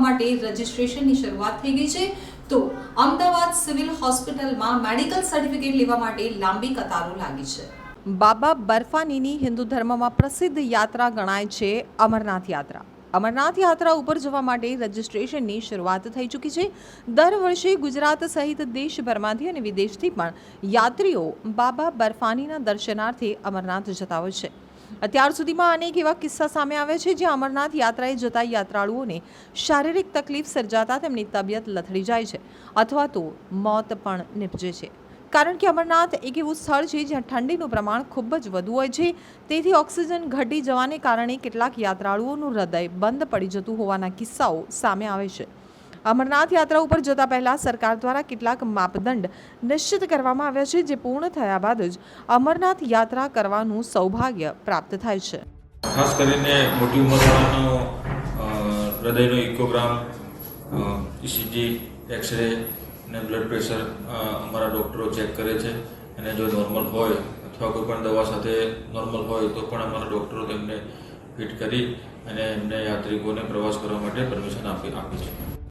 માટે રજીસ્ટ્રેશનની શરૂઆત થઈ ગઈ છે. તો અમદાવાદ સિવિલ હોસ્પિટલમાં મેડિકલ સર્ટિફિકેટ લેવા માટે લાંબી કતારો લાગી છે. બાબા બર્ફાનીની હિન્દુ ધર્મમાં પ્રસિદ્ધ યાત્રા ગણાય છે અમરનાથ યાત્રા. અમરનાથ યાત્રા ઉપર જવા માટે રજીસ્ટ્રેશનની શરૂઆત થઈ ચૂકી છે. દર વર્ષે ગુજરાત સહિત દેશભરમાંથી અને વિદેશથી પણ યાત્રીઓ બાબા બર્ફાનીના દર્શનાર્થે અમરનાથ જતા હોય છે. અત્યાર સુધીમાં અનેક એવા કિસ્સા સામે આવ્યા છે જ્યાં અમરનાથ યાત્રાએ જતા યાત્રાળુઓને શારીરિક તકલીફ સર્જાતા તેમની તબિયત લથડી જાય છે અથવા તો મોત પણ નિપજે છે. કારણ કે અમરનાથ એક એવું સ્થળ છે જ્યાં ઠંડીનું પ્રમાણ ખૂબ જ વધુ હોય છે. તેથી ઓક્સિજન ઘટી જવાને કારણે કેટલાક યાત્રાળુઓનું હૃદય બંધ પડી જતું હોવાના કિસ્સાઓ સામે આવે છે. અમરનાથ યાત્રા ઉપર જતા પહેલા સરકાર દ્વારા કેટલાક માપદંડ નિશ્ચિત કરવામાં આવ્યા છે, જે પૂર્ણ થયા બાદ જ અમરનાથ યાત્રા કરવાનું સૌભાગ્ય પ્રાપ્ત થાય છે. ખાસ કરીને મોટી ઉંમરવાળાનો હૃદયનો ઇકોગ્રામ ઇસીજી, એક્સરે ને બ્લડ પ્રેશર અમારા ડૉક્ટરો ચેક કરે છે. અને જો નોર્મલ હોય અથવા કોઈ પણ દવા સાથે નોર્મલ હોય તો પણ અમારા ડૉક્ટરો તેમને ફિટ કરી અને એમને યાત્રિકોને પ્રવાસ કરવા માટે પરમિશન આપી, આપે છે.